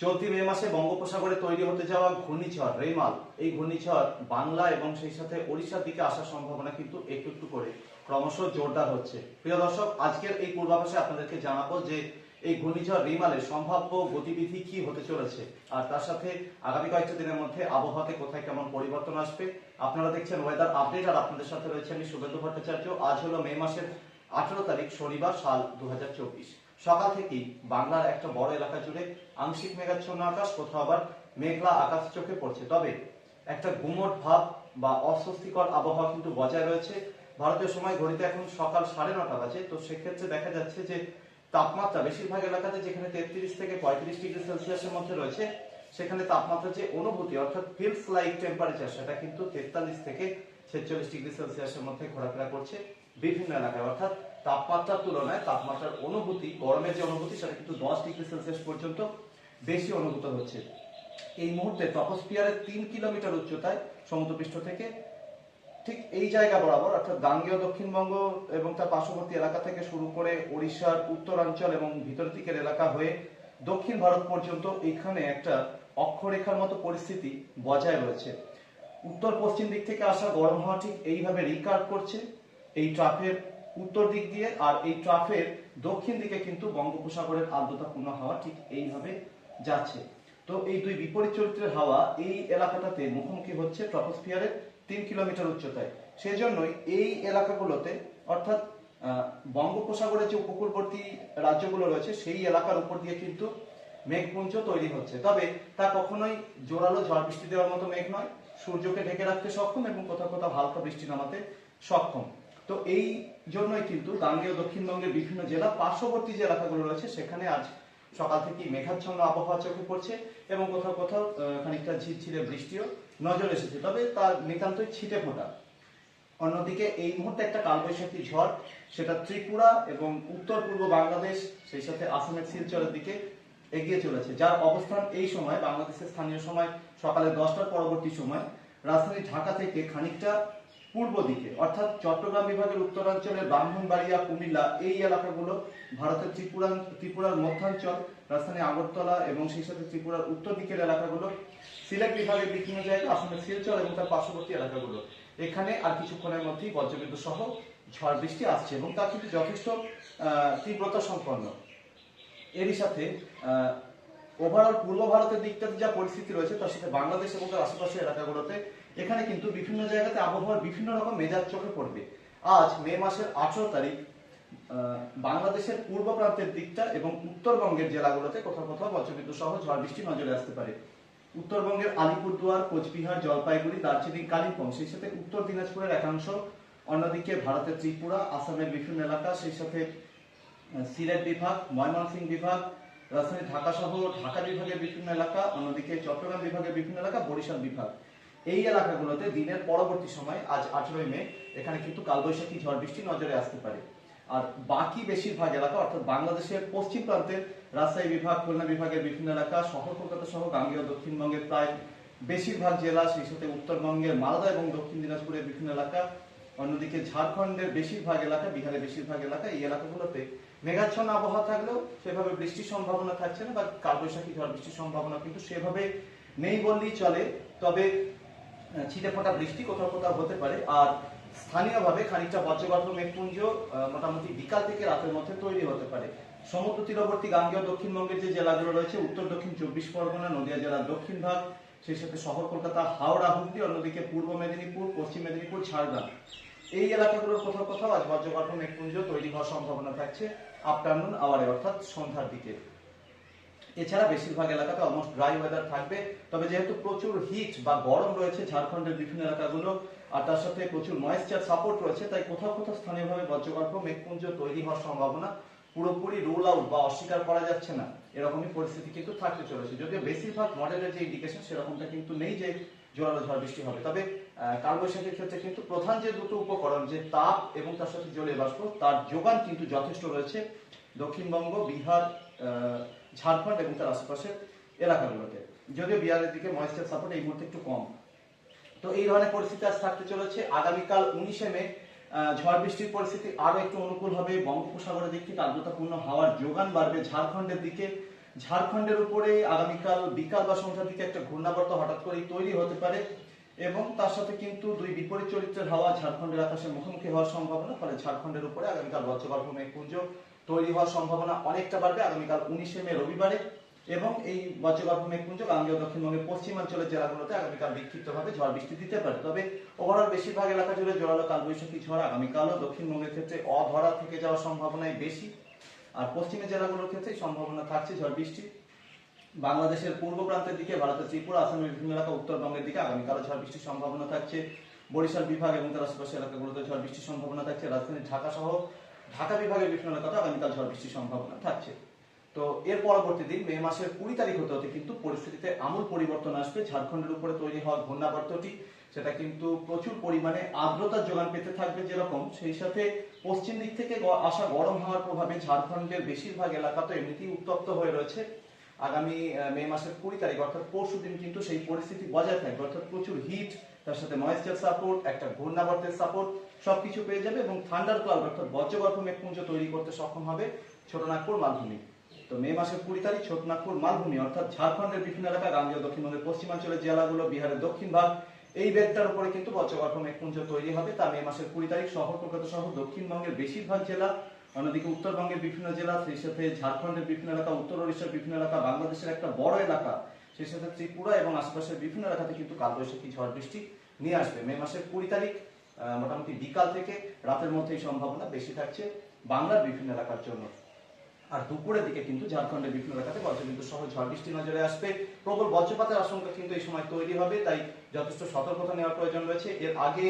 চলতি মে মাসে বঙ্গোপসাগরে তৈরি হতে যাওয়া ঘূর্ণিঝড় রেমাল। এই ঘূর্ণিঝড় বাংলা এবং সেই সাথে ওড়িশার দিকে আসার সম্ভাবনা কিন্তু একটু একটু করে ক্রমশ জোরদার হচ্ছে। প্রিয় দর্শক, আজকের এই পূর্বাভাসে আপনাদেরকে জানাব যে এই ঘূর্ণিঝড় রিমালের সম্ভাব্য গতিবিধি কি হতে চলেছে আর তার সাথে আগামী কয়েকটা দিনের মধ্যে আবহাওয়াতে কোথায় কেমন পরিবর্তন আসবে। আপনারা দেখছেন ওয়েদার আপডেট আর আপনাদের সাথে রয়েছে আমি শুভেন্দু ভট্টাচার্য। আজ হলো মে মাসের আঠেরো তারিখ শনিবার, সাল দু হাজার চব্বিশ। সকাল থেকেই বাংলার একটা বড় এলাকা জুড়ে আংশিক মেঘাচ্ছন্ন আকাশ, কোথাও আবার মেঘলা আকাশ চোখে পড়ছে। তবে একটা গুমট ভাব বা অস্বস্তিকর আবহাওয়া কিন্তু বজায় রয়েছে। ভারতীয় সময় ঘড়িতে এখন সকাল সাড়ে নটা বাজে। তো সেক্ষেত্রে দেখা যাচ্ছে যে তাপমাত্রা বেশিরভাগ এলাকাতে যেখানে তেত্রিশ থেকে পঁয়ত্রিশ ডিগ্রি সেলসিয়াসের মধ্যে রয়েছে, সেখানে তাপমাত্রা যে অনুভূতি, অর্থাৎ ফিলস লাইক টেম্পারেচার, সেটা কিন্তু তেতাল্লিশ থেকে ছেচল্লিশ ডিগ্রি সেলসিয়াসের মধ্যে ঘোরাফেরা করছে। বিভিন্ন এলাকায়। অর্থাৎ তাপমাত্রার তুলনায় তাপমাত্রার অনুভূতি, গরমের যে অনুভূতি, সেটা কিন্তু দশ ডিগ্রি সেলসিয়াস পর্যন্ত বেশি অনুভূত হচ্ছে। এই মুহূর্তে টপোস্ফিয়ারের তিন কিলোমিটার উচ্চতায় সমুদ্রপৃষ্ঠ থেকে ঠিক এই জায়গা বরাবর, অর্থাৎ গাঙ্গেয় দক্ষিণবঙ্গ এবং তার পার্শ্ববর্তী এলাকা থেকে শুরু করে ওড়িশার উত্তরাঞ্চল এবং ভিতর দিকের এলাকা হয়ে দক্ষিণ ভারত পর্যন্ত এখানে একটা অক্ষরেখার মতো পরিস্থিতি বজায় রয়েছে। উত্তর পশ্চিম দিক থেকে আসা গরম হাওয়া ঠিক এইভাবে রিকার্ড করছে। এই ট্রাফের উত্তর দিক দিয়ে আর এই ট্রাফের দক্ষিণ দিকে কিন্তু বঙ্গোপসাগরের আর্দ্রতাপূর্ণ হাওয়া ঠিক এইভাবে যাচ্ছে। তো এই দুই বিপরীত চরিত্রের হাওয়া এই এলাকাটাতে মুখোমুখি হচ্ছে ট্রপোস্ফিয়ারের তিন কিলোমিটার উচ্চতায়। সেজন্যই এই এলাকাগুলোতে অর্থাৎ বঙ্গোপসাগরের যে উপকূলবর্তী রাজ্যগুলো রয়েছে সেই এলাকার উপর দিয়ে কিন্তু মেঘপুঞ্জ তৈরি হচ্ছে। তবে তা কখনোই জোরালো ঝড় বৃষ্টি দেওয়ার মতো মেঘ নয়। সূর্যকে ঢেকে রাখতে সক্ষম এবং কোথাও কোথাও হালকা বৃষ্টি নামাতে সক্ষম। তো এই জন্যই কিন্তু গাঙ্গেয় দক্ষিণবঙ্গের বিভিন্ন জেলা, পার্শ্ববর্তী যে এলাকাগুলো রয়েছে, সেখানে আজ সকাল থেকে মেঘাচ্ছন্ন আবহাওয়া চোখে পড়ছে এবং কোথাও কোথাও খানিকটা ঝিরঝিরে বৃষ্টিও নজর এসেছে। তবে তার নিতান্তই ছিটে ফোটা। অন্যদিকে এই মুহূর্তে একটা কালবৈশাখী ঝড়, সেটা ত্রিপুরা এবং উত্তর পূর্ব বাংলাদেশ, সেই সাথে আসামের শিলচরের দিকে এগিয়ে চলেছে। যার অবস্থান এই সময় বাংলাদেশের স্থানীয় সময় সকালে দশটার পরবর্তী সময়। রাজধানী ঢাকা থেকে খানিকটা পূর্ব দিকে, অর্থাৎ চট্টগ্রাম বিভাগের উত্তরাঞ্চলের ব্রাহ্মণবাড়িয়া, কুমিল্লা, এই এলাকাগুলো ভারতের ত্রিপুরা, ত্রিপুরার মধ্যাঞ্চল, রাজধানী আগরতলা এবং সেই সাথে ত্রিপুরার উত্তর দিকের এলাকাগুলো, সিলেট বিভাগের বিভিন্ন জায়গা আসলে শিলচর এবং তার পার্শ্ববর্তী এলাকাগুলো। এখানে আর কিছুক্ষণের মধ্যেই বজ্রবিদ্যুৎ সহ ঝড় বৃষ্টি আসছে এবং তা কিন্তু যথেষ্ট তীব্রতা সম্পন্ন। এরই সাথে ওভারঅল পূর্ব ভারতের দিকটাতে যা পরিস্থিতি রয়েছে, তার সাথে বাংলাদেশ এবং তার আশেপাশের এলাকাগুলোতে এখানে কিন্তু বিভিন্ন জায়গাতে আবহাওয়ার বিভিন্ন রকম মেজাজ চোখে পড়বে। আজ মে মাসের আঠারো তারিখ বাংলাদেশের পূর্ব প্রান্তের দিকটা এবং উত্তরবঙ্গের জেলাগুলোতে কোথাও কোথাও বজ্রবিদ্যুৎ সহ ঝড় বৃষ্টি নজরে আসতে পারে। উত্তরবঙ্গের আলিপুরদুয়ার, কোচবিহার, জলপাইগুড়ি, দার্জিলিং, কালিম্পং, সেই সাথে উত্তর দিনাজপুরের একাংশ, অন্যদিকে ভারতের ত্রিপুরা, আসামের বিভিন্ন এলাকা, সেই সাথে সিলেট বিভাগ ময়মনসিংহ বিভাগ, রাজধানী ঢাকা সহ ঢাকা বিভাগের বিভিন্ন এলাকা, অন্যদিকে চট্টগ্রাম বিভাগের বিভিন্ন এলাকা, বরিশাল বিভাগ। এই এলাকাগুলোতে দিনের পরবর্তী সময়, আজ আঠেরোই মে, এখানে কিন্তু কালবৈশাখী ঝড় বৃষ্টি নজরে আসতে পারে। আর বাকি বেশিরভাগ এলাকা, অর্থাৎ বাংলাদেশের পশ্চিম প্রান্তের রাজশাহী বিভাগ, খুলনা বিভাগের বিভিন্ন এলাকা, শহর কলকাতা সহ গাঙ্গেয় দক্ষিণবঙ্গের প্রায় বেশিরভাগ জেলা, সেই সাথে উত্তরবঙ্গের মালদা এবং দক্ষিণ দিনাজপুরের বিভিন্ন এলাকা, অন্যদিকে ঝাড়খণ্ডের বেশিরভাগ এলাকা, বিহারের বেশিরভাগ এলাকা, এই এলাকাগুলোতে মেঘাচ্ছন্ন আবহাওয়া থাকলেও সেভাবে বৃষ্টির সম্ভাবনা থাকছে না, বা কালবৈশাখী ঝড় বৃষ্টির সম্ভাবনা কিন্তু সেভাবে নেই বললেই চলে। তবে আহ, ছিটে ফোটা বৃষ্টি কোথাও কোথাও হতে পারে। আর স্থানীয়ভাবে খানিকটা বজ্রগর্ভ মেঘপুঞ্জ মোটামুটি বিকাল থেকে রাতের মধ্যে তৈরি হতে পারে। সমুদ্র তীরবর্তী গাঙ্গেয় দক্ষিণবঙ্গের যে জেলাগুলো রয়েছে উত্তর দক্ষিণ চব্বিশ পরগনা নদিয়া জেলার দক্ষিণ ভাগ সেই সাথে শহর কলকাতা হাওড়া হুগলি অন্যদিকে পূর্ব মেদিনীপুর পশ্চিম মেদিনীপুর ঝাড়গ্রাম। এই এলাকাগুলোর কোথাও কোথাও আজ বজ্রগর্ভ মেঘপুঞ্জ তৈরি হওয়ার সম্ভাবনা থাকছে। আফটারনুন আওয়ারে অর্থাৎ সন্ধ্যার দিকে। এছাড়া বেশিরভাগ এলাকাতে অলমোস্ট ড্রাই ওয়েদার থাকবে, তবে যেহেতু প্রচুর হিট বা গরম রয়েছে ঝাড়খণ্ডের বিভিন্ন এলাকাগুলো, আর তার সাথে প্রচুর ময়েশ্চার সাপোর্ট রয়েছে, তাই কোথাও কোথাও স্থানীয়ভাবে বজ্রগর্ভ, মেঘপুঞ্জ তৈরি হওয়ার সম্ভাবনা পুরোপুরি রুল আউট বা অস্বীকার করা যাচ্ছে না। এরকমই পরিস্থিতি কিন্তু থাকতে চলেছে। যদিও বেশিরভাগ মডেলের যে ইন্ডিকেশন সেরকমটা কিন্তু নেই যে জোরালো ঝড় বৃষ্টি হবে। তবে কালবৈশাখীর ক্ষেত্রে কিন্তু প্রধান যে দুটো উপকরণ, যে তাপ এবং তার সাথে জলীয় বাষ্প, তার যোগান কিন্তু যথেষ্ট রয়েছে। দক্ষিণবঙ্গ, বিহার ঝাড়খণ্ড এবং তার আশেপাশের এলাকাগুলোতে। যদিও বিহারের দিকে ময়েশ্চার সাপোর্ট এই মুহূর্তে একটু কম। তো এই ধরনের পরিস্থিতি আজ থাকতে চলেছে। আগামীকাল উনিশে মে ঝড় বৃষ্টির পরিস্থিতি আরও একটু অনুকূল হবে। বঙ্গোপসাগরের দিক থেকে আর্দ্রতাপূর্ণ হাওয়ার যোগান বাড়বে ঝাড়খণ্ডের দিকে। ঝাড়খণ্ডের উপরে আগামীকাল বিকাল বা সন্ধ্যার দিকে একটা ঘূর্ণাবর্ত হঠাৎ করেই তৈরি হতে পারে এবং তার সাথে কিন্তু দুই বিপরীত চরিত্রের হাওয়া ঝাড়খণ্ডের আকাশে মুখোমুখি হওয়ার সম্ভাবনা, ফলে ঝাড়খণ্ডের উপরে আগামীকাল বজ্রগর্ভ মেঘপুঞ্জ তৈরি হওয়ার সম্ভাবনা অনেকটা বাড়বে আগামীকাল উনিশে মে রবিবারে এবং এই বজ্রগর্ভ মেঘপুঞ্জ গাঙ্গেয় দক্ষিণবঙ্গের পশ্চিমাঞ্চলের জেলাগুলোতে আগামীকাল বিক্ষিপ্তভাবে ঝড় বৃষ্টি দিতে পারে। তবে ওভারঅল বেশিরভাগ এলাকা জুড়ে জোরালো কালবৈশাখী ঝড় আগামীকালও দক্ষিণবঙ্গের ক্ষেত্রে অধরা থেকে যাওয়ার সম্ভাবনাই বেশি। আর পশ্চিমের জেলাগুলোর ক্ষেত্রে সম্ভাবনা থাকছে ঝড় বৃষ্টি। বাংলাদেশের পূর্ব প্রান্তের দিকে, ভারতের ত্রিপুরা, আসামের বিভিন্ন এলাকা, উত্তরবঙ্গের দিকে আগামীকালও ঝড় বৃষ্টির সম্ভাবনা থাকছে। বরিশাল বিভাগ এবং তার আশেপাশে এলাকাগুলোতে ঝড় বৃষ্টির সম্ভাবনা থাকছে। রাজধানী ঢাকা সহ ঢাকা বিভাগের বিভিন্ন এলাকাতে আগামীকাল ঝড় বৃষ্টির সম্ভাবনা থাকছে। তো এর পরবর্তী দিন, মে মাসের কুড়ি তারিখ হতে হতে কিন্তু পরিস্থিতিতে আমূল পরিবর্তন আসবে। ঝাড়খণ্ডের উপরে তৈরি হওয়া ঘূর্ণাবর্তটি, সেটা কিন্তু প্রচুর পরিমাণে আর্দ্রতার যোগান পেতে থাকবে যেরকম। সেই সাথে পশ্চিম দিক থেকে আসা গরম হওয়ার প্রভাবে ঝাড়খণ্ডের বেশিরভাগ এলাকা তো এমনিতেই উত্তপ্ত হয়ে রয়েছে। আগামী মে মাসের কুড়ি তারিখ, অর্থাৎ পরশু দিন কিন্তু সেই পরিস্থিতি বজায় থাকবে। অর্থাৎ প্রচুর হিট তার সাথে ময়েশ্চার সাপোর্ট একটা ঘূর্ণাবর্তের সাপোর্ট সবকিছু পেয়ে যাবে এবং থান্ডার ক্লাউড অর্থাৎ বজ্রগর্ভ মেঘপুঞ্জ তৈরি করতে সক্ষম হবে ছোটনাগপুর মালভূমি। তো মে মাসের কুড়ি তারিখ ছোটনাগপুর মালভূমি অর্থাৎ ঝাড়খণ্ডের বিভিন্ন এলাকা গাঙ্গেয় দক্ষিণবঙ্গের পশ্চিমাঞ্চলের জেলাগুলো, বিহারের দক্ষিণ ভাগ, এই বেগটার উপরে কিন্তু বজ্রগর্ভ মেঘপুঞ্জ তৈরি হবে। তা মে মাসের কুড়ি তারিখ শহর, কলকাতা সহ দক্ষিণবঙ্গের বেশিরভাগ জেলা, অন্যদিকে উত্তরবঙ্গের বিভিন্ন জেলা, সেই সাথে ঝাড়খণ্ডের বিভিন্ন এলাকা, উত্তর ওড়িশার বিভিন্ন এলাকা, বাংলাদেশের একটা বড় এলাকা, সেই সাথে ত্রিপুরা এবং আশেপাশের বিভিন্ন এলাকাতে কিন্তু কালবৈশাখী ঝড় বৃষ্টি নিয়ে আসবে। মে মাসের কুড়ি তারিখ মোটামুটি বিকাল থেকে রাতের মধ্যেই সম্ভাবনা বেশি থাকছে বাংলার বিভিন্ন এলাকার জন্য। আর দুপুরের দিকে কিন্তু ঝাড়খণ্ডের বিভিন্ন এলাকাতে বজ্রবিদ্যুৎ সহ ঝড় বৃষ্টি নজরে আসবে। প্রবল বজ্রপাতের আশঙ্কা কিন্তু এই সময় তৈরি হবে, তাই যথেষ্ট সতর্কতা নেওয়ার প্রয়োজন রয়েছে। এর আগে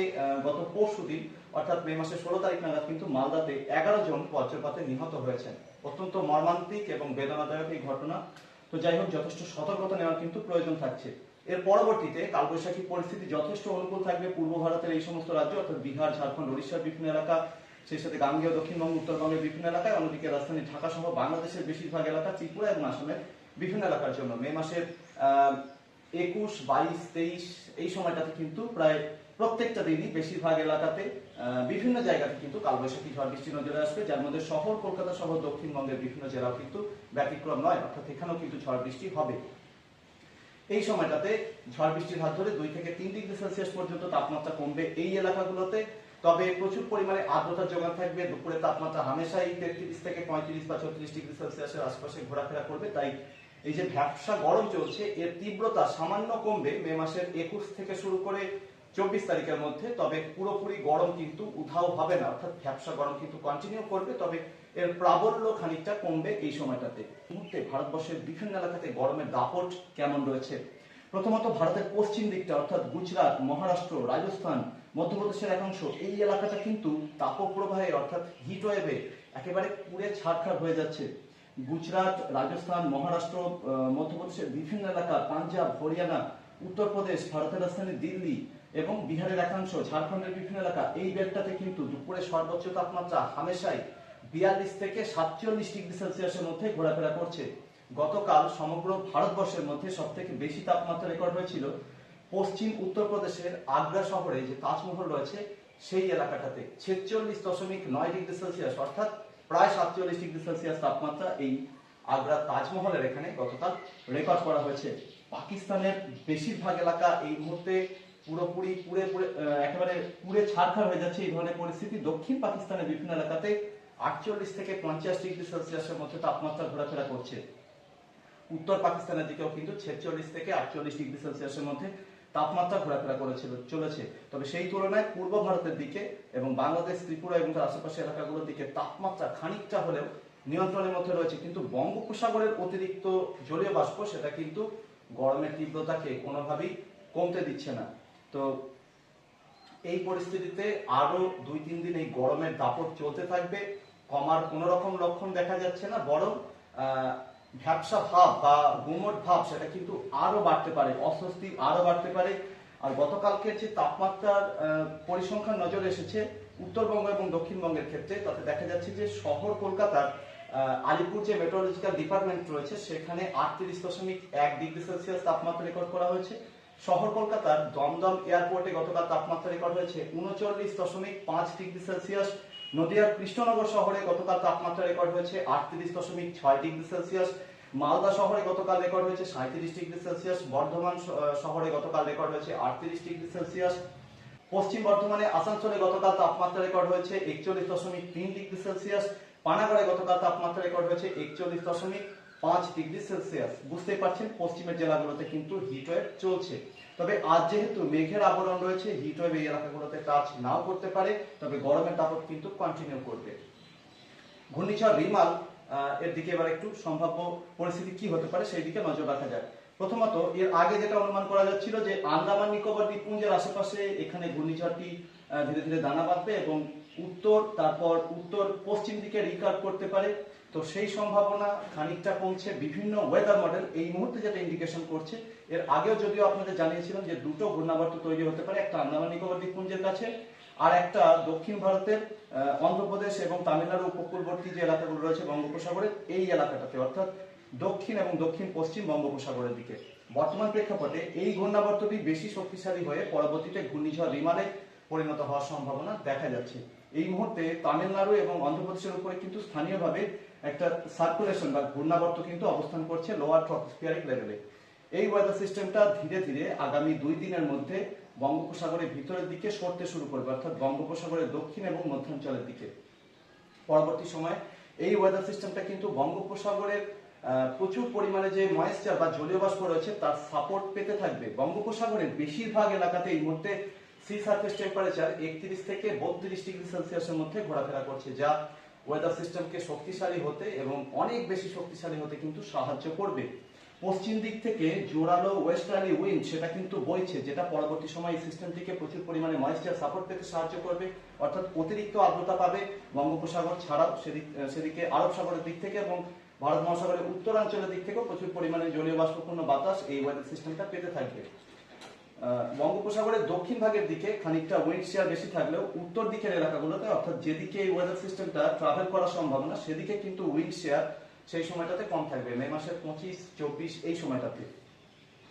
গত পরশু দিন, অর্থাৎ মে মাসের ষোলো তারিখ নাগাদ কিন্তু মালদাতে এগারো জন বজ্রপাতে নিহত হয়েছেন। অত্যন্ত মর্মান্তিক এবং বেদনাদায়ক এই ঘটনা। তো যাই হোক, যথেষ্ট সতর্কতা নেওয়ার কিন্তু প্রয়োজন থাকছে। এর পরবর্তীতে কালবৈশাখী পরিস্থিতি যথেষ্ট অনুকূল থাকবে। পূর্ব ভারতের এই সমস্ত রাজ্য, অর্থাৎ বিহার, ঝাড়খণ্ড উড়িষ্যার বিভিন্ন এলাকা, সেই সাথে গাঙ্গেয়, দক্ষিণবঙ্গ, উত্তরবঙ্গের বিভিন্ন এলাকায়, অন্যদিকে রাজধানী ঢাকা সহ বাংলাদেশের বেশিরভাগ এলাকা ত্রিপুরা এবং আসামের বিভিন্ন এলাকার জন্য। মে মাসের একুশ, বাইশ, তেইশ, এই সময়টাতে কিন্তু প্রায় প্রত্যেকটা দিনই বেশিরভাগ এলাকাতে বিভিন্ন জায়গাতে কিন্তু কালবৈশাখী ঝড় বৃষ্টি নজরে আসবে। যার মধ্যে শহর কলকাতা সহ দক্ষিণবঙ্গের বিভিন্ন জেলাও কিন্তু ব্যতিক্রম নয়, অর্থাৎ এখানেও কিন্তু ঝড় বৃষ্টি হবে। এই সময়টাতে ঝড় বৃষ্টির হাত ধরে দুই থেকে তিন ডিগ্রি সেলসিয়াস পর্যন্ত তাপমাত্রা কমবে এই এলাকাগুলোতে। তবে প্রচুর পরিমাণে আর্দ্রতার যোগান থাকবে, দুপুরে তাপমাত্রা হামেশাই তেত্রিশ থেকে পঁয়ত্রিশ বা ছত্রিশ ডিগ্রি সেলসিয়াসের আশপাশে ঘোরাফেরা করবে। তাই এই যে ভ্যাবসা গরম চলছে, এর তীব্রতা সামান্য কমবে মে মাসের একুশ থেকে শুরু করে চব্বিশ তারিখের মধ্যে। তবে পুরোপুরি গরম কিন্তু উধাও হবে না, অর্থাৎ ভ্যাবসা গরম কিন্তু কন্টিনিউ করবে। তবে এর প্রাবল্য খানিকটা কমবে এই সময়টাতে। মুহূর্তে ভারতবর্ষের বিভিন্ন এলাকাতে গরমের দাপট কেমন রয়েছে? প্রথমত ভারতের পশ্চিম দিকটা, অর্থাৎ গুজরাট, মহারাষ্ট্র, রাজস্থান, মধ্যপ্রদেশের একাংশ, এই এলাকাটা কিন্তু তাপপ্রবাহে, অর্থাৎ হিট ওয়েভে একেবারে পুড়ে ছাড়খাড় হয়ে যাচ্ছে। গুজরাট, রাজস্থান, মহারাষ্ট্র মধ্যপ্রদেশের বিভিন্ন এলাকা, পাঞ্জাব, হরিয়ানা, উত্তরপ্রদেশ, ভারতের রাজধানী দিল্লি এবং বিহারের একাংশ, ঝাড়খণ্ডের বিভিন্ন এলাকা, এই বেলটাতে কিন্তু দুপুরে সর্বোচ্চ তাপমাত্রা হামেশাই বিয়াল্লিশ থেকে সাতচল্লিশ ডিগ্রি সেলসিয়াসের মধ্যে ঘোরাফেরা করছে। গতকাল সমগ্র ভারতবর্ষের মধ্যে সব থেকে বেশি তাপমাত্রা রেকর্ড হয়েছিল। পশ্চিম, উত্তরপ্রদেশের আগ্রা শহরে যে তাজমহল রয়েছে, সেই এলাকাটাতে ছেচল্লিশ দশমিক নয় ডিগ্রি সেলসিয়াস, অর্থাৎ প্রায় সাতচল্লিশ ডিগ্রি সেলসিয়াস তাপমাত্রা এই আগ্রা তাজমহলের এখানে গতকাল রেকর্ড করা হয়েছে। পাকিস্তানের বেশিরভাগ এলাকা এই মুহূর্তে পুরোপুরি পুরে পুরে একেবারে পুরে ছাড়খাড় হয়ে যাচ্ছে এই ধরনের পরিস্থিতি। দক্ষিণ পাকিস্তানের বিভিন্ন এলাকাতে আটচল্লিশ থেকে পঞ্চাশ ডিগ্রি সেলসিয়াসের মধ্যে তাপমাত্রা ঘোরাফেরা করছে। উত্তর পাকিস্তানের দিকেও কিন্তু ছেচল্লিশ থেকে আটচল্লিশ ডিগ্রি সেলসিয়াসের মধ্যে তাপমাত্রা ঘোরাফেরা করেছিল, চলেছে। তবে সেই তুলনায় পূর্ব ভারতের দিকে এবং বাংলাদেশ, ত্রিপুরা এবং তার আশেপাশে এলাকাগুলোর দিকে তাপমাত্রা খানিকটা হলেও নিয়ন্ত্রণের মধ্যে রয়েছে। কিন্তু বঙ্গোপসাগরের অতিরিক্ত জলীয় বাষ্প সেটা কিন্তু গরমের তীব্রতাকে কোনোভাবেই কমতে দিচ্ছে না। তো এই পরিস্থিতিতে আরও দুই তিন দিন এই গরমের দাপট চলতে থাকবে। কমার কোন রকম লক্ষণ দেখা যাচ্ছে না, বরং ভ্যাবসা ভাব বা গুমট ভাব সেটা কিন্তু আরও বাড়তে পারে, অস্বস্তি আরও বাড়তে পারে। আর গতকালকে যে তাপমাত্রার পরিসংখ্যান নজরে এসেছে, উত্তরবঙ্গ এবং দক্ষিণবঙ্গের ক্ষেত্রে, তাতে দেখা যাচ্ছে যে শহর কলকাতার আলিপুর যে মেট্রোলজিক্যাল ডিপার্টমেন্ট রয়েছে, সেখানে আটত্রিশ দশমিক এক ডিগ্রি সেলসিয়াস তাপমাত্রা রেকর্ড করা হয়েছে। শহর কলকাতার দমদম এয়ারপোর্টে গতকাল তাপমাত্রা রেকর্ড হয়েছে উনচল্লিশ দশমিক পাঁচ ডিগ্রি সেলসিয়াস। নদিয়ার কৃষ্ণনগর শহরে গতকাল তাপমাত্রা রেকর্ড হয়েছে আটত্রিশ দশমিক ছয় ডিগ্রি সেলসিয়াস। মালদা শহরে গতকাল রেকর্ড হয়েছে সাঁত্রিশ ডিগ্রি সেলসিয়াস। বর্ধমান শহরে গতকাল রেকর্ড হয়েছে আটত্রিশ ডিগ্রি সেলসিয়াস। পশ্চিম বর্ধমানে আসানসোলে গতকাল তাপমাত্রা রেকর্ড হয়েছে একচল্লিশ দশমিক তিন ডিগ্রি সেলসিয়াস। পানাগড়ে গতকাল তাপমাত্রা রেকর্ড হয়েছে একচল্লিশ দশমিক পাঁচ ডিগ্রি সেলসিয়াস। বুঝতেই পারছেন, পশ্চিমের জেলাগুলোতে কিন্তু হিটওয়েভ চলছে। তবে আজ যেহেতু মেঘের আবরণ রয়েছে হিট ওয়েভ এই এলাকাগুলোতে কাজ নাও করতে পারে, তবে গরমের তাপক কিন্তু কন্টিনিউ করবে। ঘূর্ণিঝড় রিমাল এর দিকে এবার একটু সম্ভাব্য পরিস্থিতি কি হতে পারে সেই দিকে নজর রাখা যায় প্রথমত, এর আগে যেটা অনুমান করা যাচ্ছিল যে আন্দামান, নিকোবর, দ্বীপপুঞ্জের আশেপাশে এখানে ঘূর্ণিঝড়টি ধীরে ধীরে দানা বাঁধবে এবং উত্তর, তারপর উত্তর পশ্চিম দিকে রিকার্ভ করতে পারে। তো সেই সম্ভাবনা খানিকটা কমছে। বিভিন্ন ওয়েদার মডেল এই মুহূর্তে যেটা ইন্ডিকেশন করছে, এর আগেও যদিও আপনাদের জানিয়েছিলাম যে দুটো ঘূর্ণাবর্ত তৈরি হতে পারে, একটা আন্দামান নিকোবর দ্বীপপুঞ্জের কাছে আর একটা দক্ষিণ ভারতের অন্ধ্রপ্রদেশ এবং তামিলনাড়ু উপকূলবর্তী যে এলাকাগুলো রয়েছে বঙ্গোপসাগরের এই এলাকাটাতে, অর্থাৎ দক্ষিণ এবং দক্ষিণ পশ্চিম বঙ্গোপসাগরের দিকে। বর্তমান প্রেক্ষাপটে এই ঘূর্ণাবর্তটি বেশি শক্তিশালী হয়ে পরবর্তীতে ঘূর্ণিঝড় রিমালে পরিণত হওয়ার সম্ভাবনা দেখা যাচ্ছে। এই মুহূর্তে তামিলনাড়ু এবং অন্ধ্রপ্রদেশের উপরে কিন্তু স্থানীয়ভাবে একটা সার্কুলেশন বা ঘূর্ণাবর্ত কিন্তু অবস্থান করছে লোয়ার ট্রপোস্ফিয়ারিক লেভেলে এই ওয়েদার সিস্টেমটা ধীরে ধীরে আগামী দুই দিনের মধ্যে বঙ্গোপসাগরের ভিতরের দিকে সরতে শুরু করবে, অর্থাৎ বঙ্গোপসাগরের দক্ষিণ এবং মধ্যাঞ্চলের দিকে। পরবর্তী সময়ে এই ওয়েদার সিস্টেমটা কিন্তু বঙ্গোপসাগরের প্রচুর পরিমাণে যে ময়েশ্চার বা জলীয় বাষ্প রয়েছে তার সাপোর্ট পেতে থাকবে। বঙ্গোপসাগরের বেশিরভাগ এলাকাতে এই মুহূর্তে সি সারফেস টেম্পারেচার একত্রিশ থেকে বত্রিশ ডিগ্রি সেলসিয়াসের মধ্যে ঘোরাফেরা করছে, যা ওয়েদার সিস্টেমকে শক্তিশালী হতে এবং অনেক বেশি শক্তিশালী হতে কিন্তু সাহায্য করবে। পশ্চিম দিক থেকে জোরালো ওয়েস্টার্লি উইন্ড সেটা কিন্তু বইছে, যেটা পরবর্তী সময় এই সিস্টেমটিকে প্রচুর পরিমাণে ময়েশ্চার সাপোর্ট পেতে সাহায্য করবে, অর্থাৎ অতিরিক্ত আর্দ্রতা পাবে বঙ্গোপসাগর ছাড়াও সেদিক সেদিকে আরব সাগরের দিক থেকে এবং ভারত মহাসাগরের উত্তরাঞ্চলের দিক থেকেও প্রচুর পরিমাণে জলীয় বাষ্পপূর্ণ বাতাস এই ওয়েদার সিস্টেমটা পেতে থাকবে। বঙ্গোপসাগরের দক্ষিণ ভাগের দিকে খানিকটা উইন্ড শেয়ার বেশি থাকলেও উত্তর দিকের এলাকাগুলোতে, অর্থাৎ যেদিকে এই ওয়েদার সিস্টেমটা ট্রাভেল করার সম্ভাবনা, সেদিকে কিন্তু উইন্ড শেয়ার সেই সময়টাতে কম থাকবে। মে মাসের পঁচিশ, চব্বিশ এই সময়টাতে।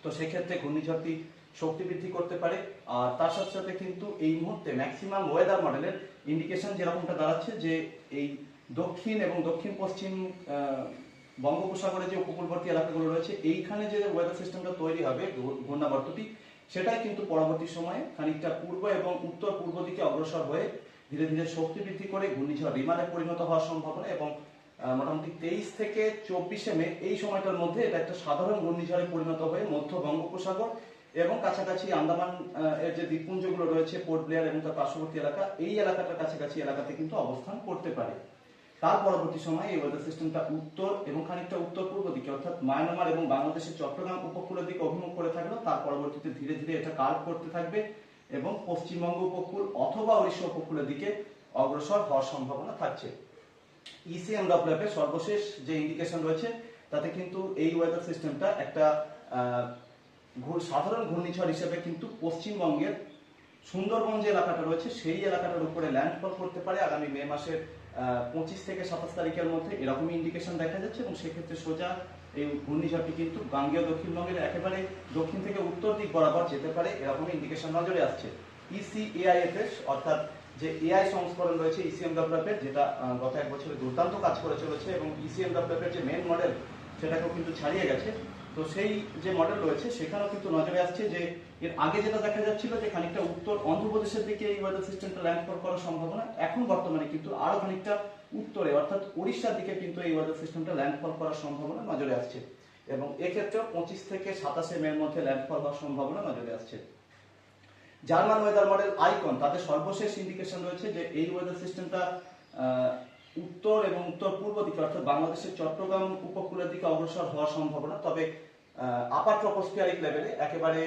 তো সেক্ষেত্রে ঘূর্ণিঝড়টি শক্তি বৃদ্ধি করতে পারে। আর তার সাথে সাথে কিন্তু এই মুহূর্তে ম্যাক্সিমাম ওয়েদার মডেলের ইন্ডিকেশন যেরকমটা দাঁড়াচ্ছে যে এই দক্ষিণ এবং দক্ষিণ পশ্চিম বঙ্গোপসাগরে যে উপকূলবর্তী এলাকাগুলো রয়েছে, এইখানে যে ওয়েদার সিস্টেমটা তৈরি হবে ঘূর্ণাবর্তটি সেটাই কিন্তু পরবর্তী সময়ে খানিকটা পূর্ব এবং উত্তর পূর্ব দিকে অগ্রসর হয়ে ধীরে ধীরে শক্তি বৃদ্ধি করে ঘূর্ণিঝড় রিমালে পরিণত হওয়ার সম্ভাবনা এবং মোটামুটি তেইশ থেকে চব্বিশে মে এই সময়টার মধ্যে এটা একটা সাধারণ ঘূর্ণিঝড়ে পরিণত হয়ে মধ্য বঙ্গোপসাগর এবং কাছাকাছি আন্দামান এর যে দ্বীপপুঞ্জগুলো রয়েছে, পোর্ট ব্লেয়ার এবং তার পার্শ্ববর্তী এলাকা, এই এলাকাটার কাছাকাছি এলাকাতে কিন্তু অবস্থান করতে পারে। তার পরবর্তী সময়ে এই ওয়েদার সিস্টেমটা উত্তর এবং খানিকটা উত্তর পূর্ব দিকে, অর্থাৎ মায়ানমার এবং বাংলাদেশের চট্টগ্রাম উপকূলের দিকে অভিমুখ করে থাকল তার পরবর্তীতে ধীরে ধীরে এটা কার্ভ করতে থাকবে এবং পশ্চিমবঙ্গ উপকূল অথবা উড়িষ্যা উপকূলের দিকে অগ্রসর হওয়ার সম্ভাবনা থাকছে। ইসিএম ডব্লিউএফ সর্বশেষ যে ইন্ডিকেশন রয়েছে, তাতে কিন্তু এই ওয়েদার সিস্টেমটা একটা সাধারণ ঘূর্ণিঝড় হিসেবে কিন্তু পশ্চিমবঙ্গের সুন্দরবন যে এলাকাটা রয়েছে, সেই এলাকাটার উপরে ল্যান্ডফল করতে পারে আগামী মে মাসের পঁচিশ থেকে সাতাশ তারিখের মধ্যে এরকমই ইন্ডিকেশন দেখা যাচ্ছে এবং সেক্ষেত্রে সোজা এই ঘূর্ণিঝড়টি কিন্তু গাঙ্গেয় দক্ষিণবঙ্গের একেবারে দক্ষিণ থেকে উত্তর দিক বরাবর যেতে পারে, এরকমই ইন্ডিকেশন নজরে আসছে। E ইসিএআইএফএস অর্থাৎ যে এআই সংস্করণ রয়েছে E ইসিএম ডেভেলপের যেটা গত এক বছরে দুর্দান্ত কাজ করে চলেছে এবং E ইসিএম ডেভেলপের যে মেন মডেল সেটাকেও কিন্তু ছাড়িয়ে গেছে। তো সেই যে মডেল রয়েছে, সেখানেও কিন্তু নজরে আসছে যে এর আগে যেটা দেখা যাচ্ছিল যে খানিকটা উত্তর অন্ধ্রপ্রদেশের দিকে এই ওয়েদার সিস্টেমটা ল্যান্ডফল করার সম্ভাবনা, এখন বর্তমানে কিন্তু আরও খানিকটা উত্তরে, অর্থাৎ উড়িষ্যার দিকে কিন্তু এই ওয়েদার সিস্টেমটা ল্যান্ডফল করার সম্ভাবনা নজরে আসছে। এবং এক্ষেত্রেও পঁচিশ থেকে সাতাশে মের মধ্যে ল্যান্ডফল হওয়ার সম্ভাবনা নজরে আসছে। জার্মান ওয়েদার মডেল আইকন তাদের সর্বশেষ ইন্ডিকেশন রয়েছে যে এই ওয়েদার সিস্টেমটা উত্তর এবং উত্তর পূর্ব দিকে, অর্থাৎ বাংলাদেশের চট্টগ্রাম উপকূলের দিকে অগ্রসর হওয়ার সম্ভাবনা। তবে আপার ট্রপোস্ফিয়ারিক লেভেলে একেবারে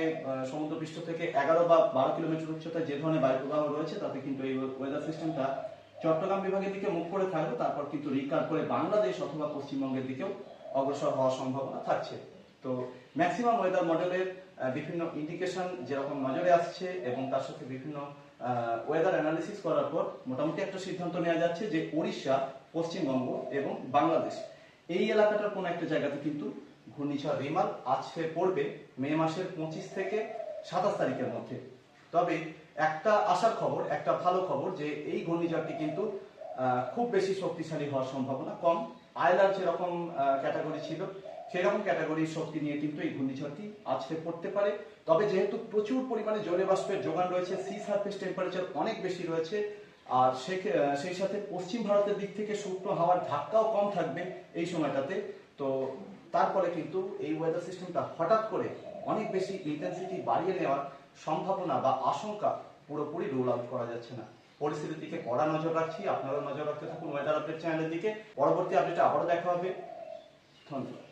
সমুদ্রপৃষ্ঠ থেকে এগারো বা বারো কিলোমিটার উচ্চতায় যে ধরনের বায়ু প্রবাহ রয়েছে, তাতে কিন্তু এই ওয়েদার সিস্টেমটা চট্টগ্রাম বিভাগের দিকে মুখ করে থাকবে, তারপর কিন্তু রিকার করে বাংলাদেশ অথবা পশ্চিমবঙ্গের দিকেও অগ্রসর হওয়ার সম্ভাবনা থাকছে। তো ম্যাক্সিমাম ওয়েদার মডেলের বিভিন্ন ইন্ডিকেশন যেরকম নজরে আসছে এবং তার সাথে বিভিন্ন ওয়েদার অ্যানালিসিস করার পর মোটামুটি একটা সিদ্ধান্ত নেওয়া যাচ্ছে যে উড়িষ্যা পশ্চিমবঙ্গ এবং বাংলাদেশ, এই এলাকাটার কোনো একটা জায়গাতে কিন্তু ঘূর্ণিঝড় রিমাল আছড়ে পড়বে মে মাসের পঁচিশ থেকে সাতাশ তারিখের মধ্যে। তবে একটা আসার খবর, একটা ভালো খবর যে এই ঘূর্ণিঝড়টি কিন্তু খুব বেশি শক্তিশালী হওয়ার সম্ভাবনা কম। আয়লার যেরকম ক্যাটাগরি ছিল সেই রকম ক্যাটাগরির শক্তি নিয়ে কিন্তু এই ঘূর্ণিঝড়টি আছড়ে পড়তে পারে। তবে যেহেতু প্রচুর পরিমাণে জলে বাষ্পের যোগান রয়েছে সি সারফেস টেম্পারেচার অনেক বেশি রয়েছে, আর সেই সাথে পশ্চিম ভারতের দিক থেকে শুকনো হাওয়ার ধাক্কাও কম থাকবে এই সময়টাতে। তো তারপরে কিন্তু এই ওয়েদার সিস্টেমটা হঠাৎ করে অনেক বেশি ইন্টেন্সিটি বাড়িয়ে নেওয়ার সম্ভাবনা বা আশঙ্কা পুরোপুরি রুল আউট করা যাচ্ছে না। পরিস্থিতির দিকে কড়া নজর রাখছি, আপনারাও নজর রাখতে থাকুন ওয়েদার আপডেট চ্যানেলের দিকে। পরবর্তী আপডেটে আবারও দেখা হবে। ধন্যবাদ।